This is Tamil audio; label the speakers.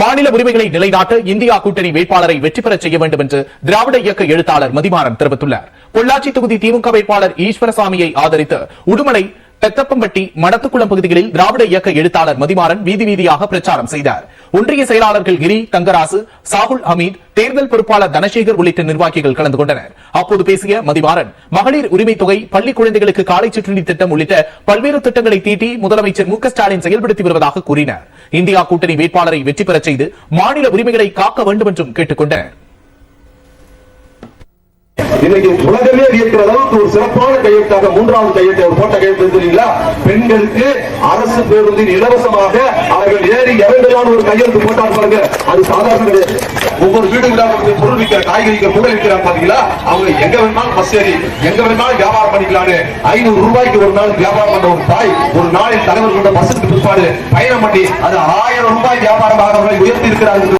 Speaker 1: மாநில உரிமைகளை நிலைநாட்ட இந்தியா கூட்டணி வேட்பாளரை வெற்றி பெறச் செய்ய வேண்டும் என்று திராவிட இயக்க எழுத்தாளர் மதிமாறன் தெரிவித்துள்ளார். பொள்ளாச்சி தொகுதி திமுக வேட்பாளர் ஈஸ்வரசாமியை ஆதரித்து உடுமலை பெத்தப்பம்பட்டி மடத்துக்குளம் பகுதிகளில் திராவிட இயக்க எழுத்தாளர் மதிமாறன் வீதி வீதியாக பிரச்சாரம் செய்தார். ஒன்றிய செயலாளர்கள் கிரி தங்கராசு சாகுல் ஹமீத் தேர்தல் பொறுப்பாளர் தனசேகர் உள்ளிட்ட நிர்வாகிகள் கலந்து கொண்டனர். அப்போது பேசிய மதிமாறன் மகளிர் உரிமை தொகை பள்ளி குழந்தைகளுக்கு காலை சிற்றுண்டி திட்டம் உள்ளிட்ட பல்வேறு திட்டங்களை தீட்டி முதலமைச்சர் மு ஸ்டாலின் செயல்படுத்தி வருவதாக கூறினார். இந்தியா கூட்டணி வேட்பாளரை வெற்றி பெறச் செய்து மாநில உரிமைகளை காக்க வேண்டும் என்றும் கேட்டுக் கொண்டனர்.
Speaker 2: இன்னைக்கு உலகமே வியக்கிற அளவுக்கு ஒரு சிறப்பான கையெழுத்தாக மூன்றாவது கையெழுத்தை ஒரு போட்ட கையெழுத்து தெரியுங்களா? பெண்களுக்கு அரசு பேருந்தில் இலவசமாக அவர்கள் ஏறி இறங்கலாம் ஒரு கையெழுத்து போட்டாங்க பாருங்க. அது சாதாரண கிடையாது. ஒவ்வொரு வீடு வீடா வந்து பொருள் விற்கிற காய்கறி பொருள் விற்கிறாங்க பாத்தீங்களா? அவங்க எங்க வேணாலும் பஸ் ஏறி எங்க வேணாலும் வியாபாரம் பண்ணிக்கலாம்னு ஐநூறு ரூபாய்க்கு ஒரு நாள் வியாபாரம் பண்ற ஒரு தாய் ஒரு நாளில் தலைவர்களோட பஸ்ஸுக்கு பிற்பாடு பயணம் பண்ணி அது ஆயிரம் ரூபாய் வியாபாரமாக அவர்களை உயர்த்தி இருக்கிறார்கள்.